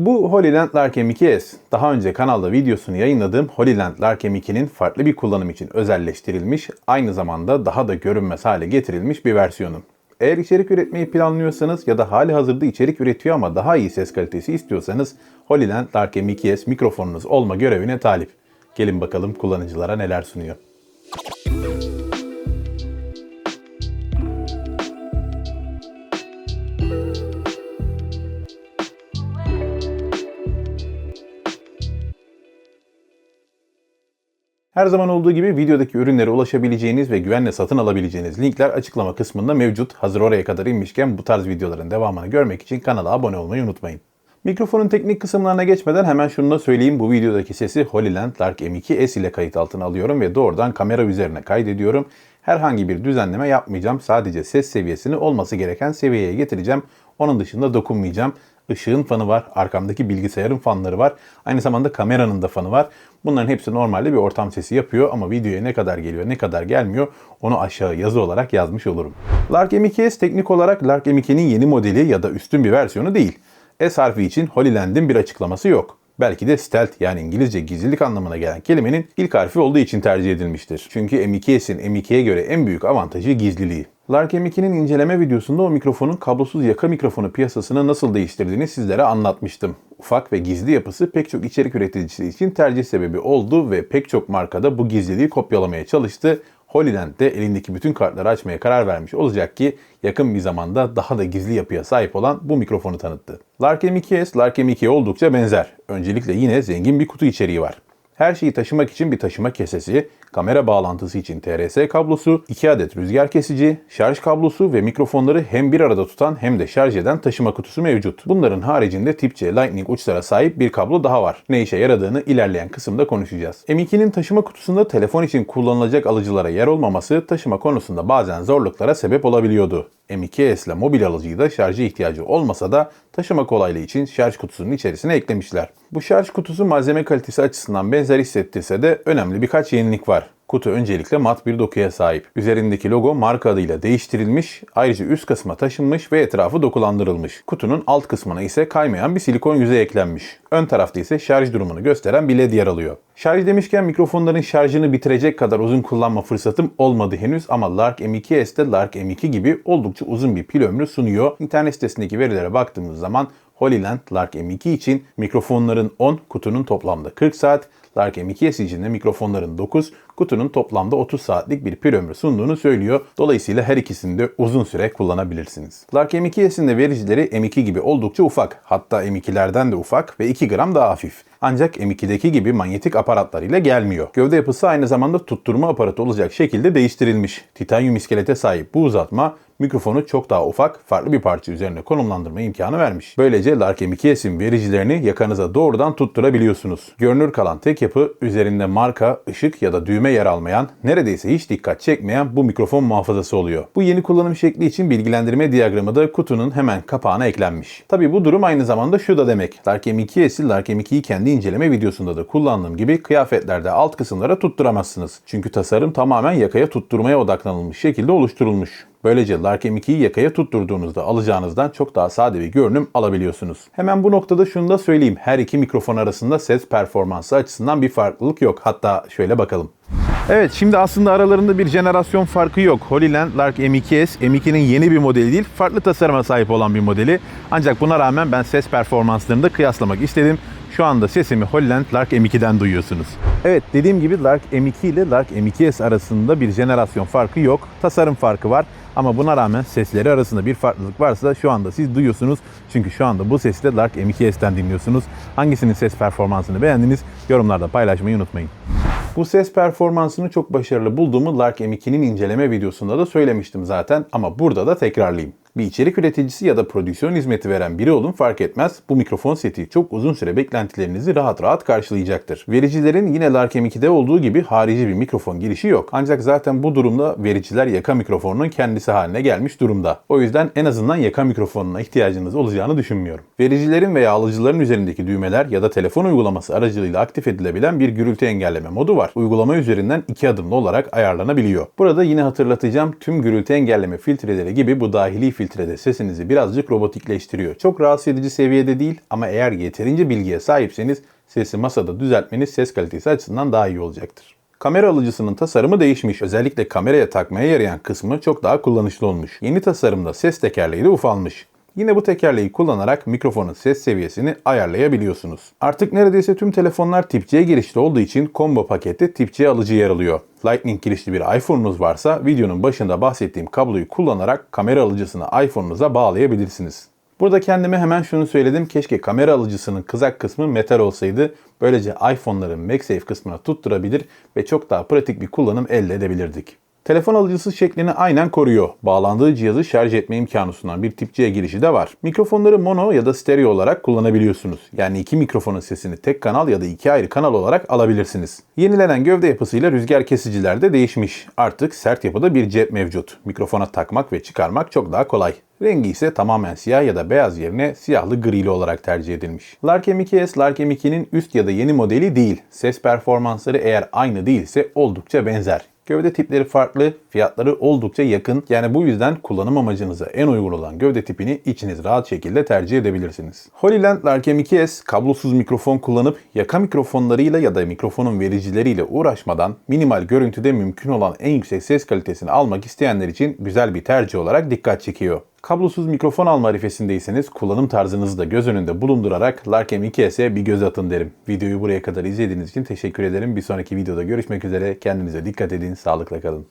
Bu Holyland Lark M2S. Daha önce kanalda videosunu yayınladığım Holyland Lark M2'nin farklı bir kullanım için özelleştirilmiş, aynı zamanda daha da görünmez hale getirilmiş bir versiyonu. Eğer içerik üretmeyi planlıyorsanız ya da hali hazırda içerik üretiyor ama daha iyi ses kalitesi istiyorsanız Holyland Lark M2S mikrofonunuz olma görevine talip. Gelin bakalım kullanıcılara neler sunuyor. Her zaman olduğu gibi videodaki ürünlere ulaşabileceğiniz ve güvenle satın alabileceğiniz linkler açıklama kısmında mevcut. Hazır oraya kadar inmişken bu tarz videoların devamını görmek için kanala abone olmayı unutmayın. Mikrofonun teknik kısımlarına geçmeden hemen şunu da söyleyeyim. Bu videodaki sesi Holyland Lark M2S ile kayıt altına alıyorum ve doğrudan kamera üzerine kaydediyorum. Herhangi bir düzenleme yapmayacağım. Sadece ses seviyesini olması gereken seviyeye getireceğim. Onun dışında dokunmayacağım. Işığın fanı var, arkamdaki bilgisayarın fanları var. Aynı zamanda kameranın da fanı var. Bunların hepsi normalde bir ortam sesi yapıyor ama videoya ne kadar geliyor, ne kadar gelmiyor onu aşağı yazı olarak yazmış olurum. Lark M2S teknik olarak Lark M2'nin yeni modeli ya da üstün bir versiyonu değil. S harfi için Holyland'in bir açıklaması yok. Belki de stealth yani İngilizce gizlilik anlamına gelen kelimenin ilk harfi olduğu için tercih edilmiştir. Çünkü M2S'in M2'ye göre en büyük avantajı gizliliği. Lark M2'nin inceleme videosunda o mikrofonun kablosuz yaka mikrofonu piyasasını nasıl değiştirdiğini sizlere anlatmıştım. Ufak ve gizli yapısı pek çok içerik üreticisi için tercih sebebi oldu ve pek çok markada bu gizliliği kopyalamaya çalıştı. Holyland de elindeki bütün kartları açmaya karar vermiş olacak ki yakın bir zamanda daha da gizli yapıya sahip olan bu mikrofonu tanıttı. Lark M2S, Lark M2'ye oldukça benzer. Öncelikle yine zengin bir kutu içeriği var. Her şeyi taşımak için bir taşıma kesesi, kamera bağlantısı için TRS kablosu, 2 adet rüzgar kesici, şarj kablosu ve mikrofonları hem bir arada tutan hem de şarj eden taşıma kutusu mevcut. Bunların haricinde tip C Lightning uçlara sahip bir kablo daha var. Ne işe yaradığını ilerleyen kısımda konuşacağız. M2'nin taşıma kutusunda telefon için kullanılacak alıcılara yer olmaması taşıma konusunda bazen zorluklara sebep olabiliyordu. M2S ile mobil alıcıyı da şarja ihtiyacı olmasa da taşıma kolaylığı için şarj kutusunun içerisine eklemişler. Bu şarj kutusu malzeme kalitesi açısından benzer hissettirse de önemli birkaç yenilik var. Kutu öncelikle mat bir dokuya sahip. Üzerindeki logo marka adıyla değiştirilmiş, ayrıca üst kısma taşınmış ve etrafı dokulandırılmış. Kutunun alt kısmına ise kaymayan bir silikon yüzey eklenmiş. Ön tarafta ise şarj durumunu gösteren bir led yer alıyor. Şarj demişken mikrofonların şarjını bitirecek kadar uzun kullanma fırsatım olmadı henüz ama Lark M2S'te Lark M2 gibi oldukça uzun bir pil ömrü sunuyor. İnternet sitesindeki verilere baktığımız zaman Holyland Lark M2 için mikrofonların 10, kutunun toplamda 40 saat, Lark M2S için de mikrofonların 9, kutunun toplamda 30 saatlik bir pil ömrü sunduğunu söylüyor. Dolayısıyla her ikisini de uzun süre kullanabilirsiniz. Lark M2S'in de vericileri M2 gibi oldukça ufak. Hatta M2'lerden de ufak ve 2 gram daha hafif. Ancak M2'deki gibi manyetik aparatlar ile gelmiyor. Gövde yapısı aynı zamanda tutturma aparatı olacak şekilde değiştirilmiş. Titanyum iskelete sahip bu uzatma mikrofonu çok daha ufak, farklı bir parça üzerine konumlandırma imkanı vermiş. Böylece Lark M2S'in vericilerini yakanıza doğrudan tutturabiliyorsunuz. Görünür kalan tek yapı üzerinde marka, ışık ya da düğme yer almayan, neredeyse hiç dikkat çekmeyen bu mikrofon muhafazası oluyor. Bu yeni kullanım şekli için bilgilendirme diyagramı da kutunun hemen kapağına eklenmiş. Tabi bu durum aynı zamanda şu da demek. Lark M2S'i Lark M2'yi kendi inceleme videosunda da kullandığım gibi kıyafetlerde alt kısımlara tutturamazsınız. Çünkü tasarım tamamen yakaya tutturmaya odaklanılmış şekilde oluşturulmuş. Böylece Lark M2'yi yakaya tutturduğunuzda alacağınızdan çok daha sade bir görünüm alabiliyorsunuz. Hemen bu noktada şunu da söyleyeyim. Her iki mikrofon arasında ses performansı açısından bir farklılık yok. Hatta şöyle bakalım. Evet şimdi aslında aralarında bir jenerasyon farkı yok. Holyland Lark M2S, M2'nin yeni bir modeli değil, farklı tasarıma sahip olan bir modeli. Ancak buna rağmen ben ses performanslarını da kıyaslamak istedim. Şu anda sesimi Holyland Lark M2'den duyuyorsunuz. Evet dediğim gibi Lark M2 ile Lark M2S arasında bir jenerasyon farkı yok. Tasarım farkı var. Ama buna rağmen sesleri arasında bir farklılık varsa şu anda siz duyuyorsunuz. Çünkü şu anda bu sesi de Lark M2S'ten dinliyorsunuz. Hangisinin ses performansını beğendiniz yorumlarda paylaşmayı unutmayın. Bu ses performansını çok başarılı bulduğumu Lark M2'nin inceleme videosunda da söylemiştim zaten ama burada da tekrarlayayım. Bir içerik üreticisi ya da prodüksiyon hizmeti veren biri olun fark etmez. Bu mikrofon seti çok uzun süre beklentilerinizi rahat rahat karşılayacaktır. Vericilerin yine Lark M2'de olduğu gibi harici bir mikrofon girişi yok. Ancak zaten bu durumda vericiler yaka mikrofonunun kendisi haline gelmiş durumda. O yüzden en azından yaka mikrofonuna ihtiyacınız olacağını düşünmüyorum. Vericilerin veya alıcıların üzerindeki düğmeler ya da telefon uygulaması aracılığıyla aktif edilebilen bir gürültü engelleme modu var. Uygulama üzerinden iki adımlı olarak ayarlanabiliyor. Burada yine hatırlatacağım tüm gürültü engelleme filtreleri gibi bu dahili filtre de sesinizi birazcık robotikleştiriyor. Çok rahatsız edici seviyede değil ama eğer yeterince bilgiye sahipseniz sesi masada düzeltmeniz ses kalitesi açısından daha iyi olacaktır. Kamera alıcısının tasarımı değişmiş. Özellikle kameraya takmaya yarayan kısmı çok daha kullanışlı olmuş. Yeni tasarımda ses tekerleği de ufalmış. Yine bu tekerleği kullanarak mikrofonun ses seviyesini ayarlayabiliyorsunuz. Artık neredeyse tüm telefonlar tip C girişli olduğu için combo pakette tip C alıcı yer alıyor. Lightning girişli bir iPhone'unuz varsa videonun başında bahsettiğim kabloyu kullanarak kamera alıcısını iPhone'unuza bağlayabilirsiniz. Burada kendime hemen şunu söyledim. Keşke kamera alıcısının kızak kısmı metal olsaydı. Böylece iPhone'ların MagSafe kısmına tutturabilir ve çok daha pratik bir kullanım elde edebilirdik. Telefon alıcısı şeklini aynen koruyor. Bağlandığı cihazı şarj etme imkanı sunan bir tip C girişi de var. Mikrofonları mono ya da stereo olarak kullanabiliyorsunuz. Yani iki mikrofonun sesini tek kanal ya da iki ayrı kanal olarak alabilirsiniz. Yenilenen gövde yapısıyla rüzgar kesiciler de değişmiş. Artık sert yapıda bir cep mevcut. Mikrofona takmak ve çıkarmak çok daha kolay. Rengi ise tamamen siyah ya da beyaz yerine siyahlı grili olarak tercih edilmiş. Larkem 2S Larkem 2'nin üst ya da yeni modeli değil. Ses performansları eğer aynı değilse oldukça benzer. Gövde tipleri farklı, fiyatları oldukça yakın. Yani bu yüzden kullanım amacınıza en uygun olan gövde tipini içiniz rahat şekilde tercih edebilirsiniz. Holyland Larkem 2S kablosuz mikrofon kullanıp yaka mikrofonlarıyla ya da mikrofonun vericileriyle uğraşmadan minimal görüntüde mümkün olan en yüksek ses kalitesini almak isteyenler için güzel bir tercih olarak dikkat çekiyor. Kablosuz mikrofon alma arifesindeyseniz kullanım tarzınızı da göz önünde bulundurarak Larkem 2S'e bir göz atın derim. Videoyu buraya kadar izlediğiniz için teşekkür ederim. Bir sonraki videoda görüşmek üzere. Kendinize dikkat edin. Sağlıkla kalın.